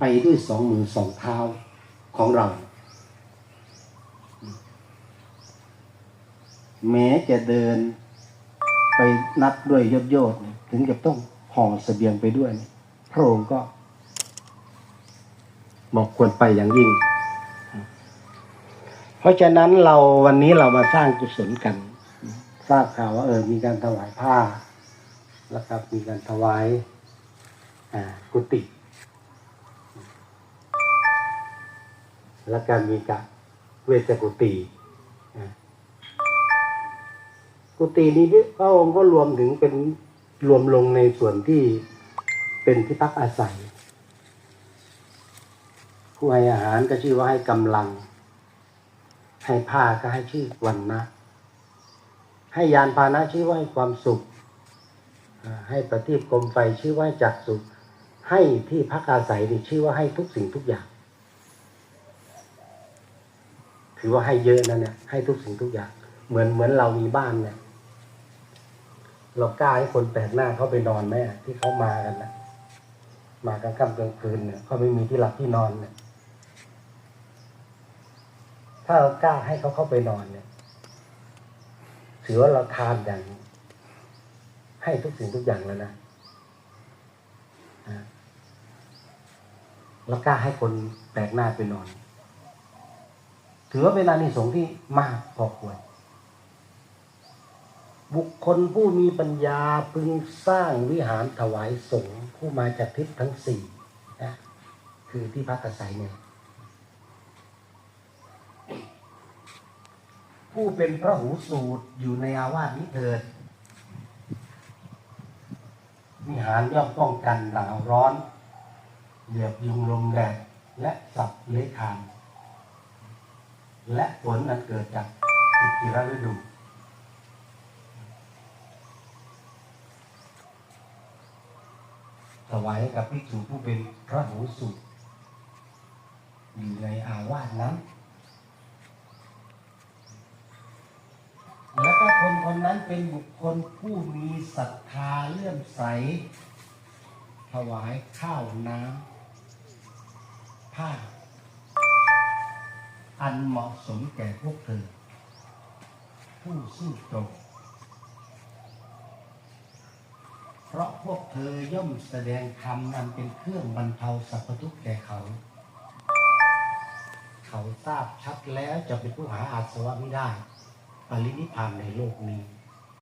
ไปด้วยสองมือสองเท้าของเรา แม้จะเดินไปนัดด้วยยศโยดถึงกับต้องห่อเสบียงไปด้วย พระองค์ก็บอกควรไปอย่างยิ่ง เพราะฉะนั้นเราวันนี้เรามาสร้างกุศลกัน ทราบข่าวว่าเออมีการถวายผ้า แล้วครับมีการถวายกุฏิ แล้วการมีการเวชกุฏิกุฏินี้พระองค์ก็รวมถึงเป็นรวมลงในส่วนที่เป็นที่พักอาศัย ผู้ให้อาหารก็ชื่อว่าให้กำลัง ให้ผ้าก็ให้ชื่อวันนะให้ยานพานะชื่อว่าให้ความสุข ให้ประทีปกรมไฟชื่อว่าจักสุข ให้ที่พักอาศัยนี่ชื่อว่าให้ทุกสิ่งทุกอย่าง ถือว่าให้เยอะนะเนี่ยให้ทุกสิ่งทุกอย่าง เหมือนเหมือนเรามีบ้านเนี่ย เรากล้าให้คนแปลกหน้าเขาไปนอนไหมที่เขามากันนะมากลางค่ำกลางคืนเนี่ยเขาไม่มีที่หลับที่นอนเนี่ยถ้าเรากล้าให้เขาเข้าไปนอนเนี่ยถือว่าเราทานอย่างให้ทุกสิ่งทุกอย่างแล้วนะอ่าเรากล้าให้คนแปลกหน้าไปนอน ถือว่าเป็นอานิสงส์ที่มากพอควร บุคคลผู้มีปัญญาพึงสร้างวิหารถวายสงฆ์ผู้มาจากทิศทั้งสี่นะคือที่พักอาศัยเนี่ยผู้เป็นพระหูสูตรอยู่ในอาวาสนี้เถิดวิหารย่อมป้องกันหนาวร้อนเหยียบยุงลมแดดและสับเลื้อยคาน และผลนั้นเกิดจากอิทธิฤดูถวายกับภิกษุผู้เป็นพระหูสูตรอยู่ในอาวาสนั้น และก็คนคนนั้นเป็นบุคคลผู้มีศรัทธาเลื่อมใส ถวายข้าวน้ำผ้า อันเหมาะสมแก่พวกเธอ ผู้สู้ตรงเพราะพวกเธอย่อมแสดงธรรมนันเป็นเครื่องบรรเทาสรรพทุกข์แก่เขา เขาทราบชัดแล้วจะเป็นผู้หาอาสวะไม่ได้ ปรินิพพานในโลกนี้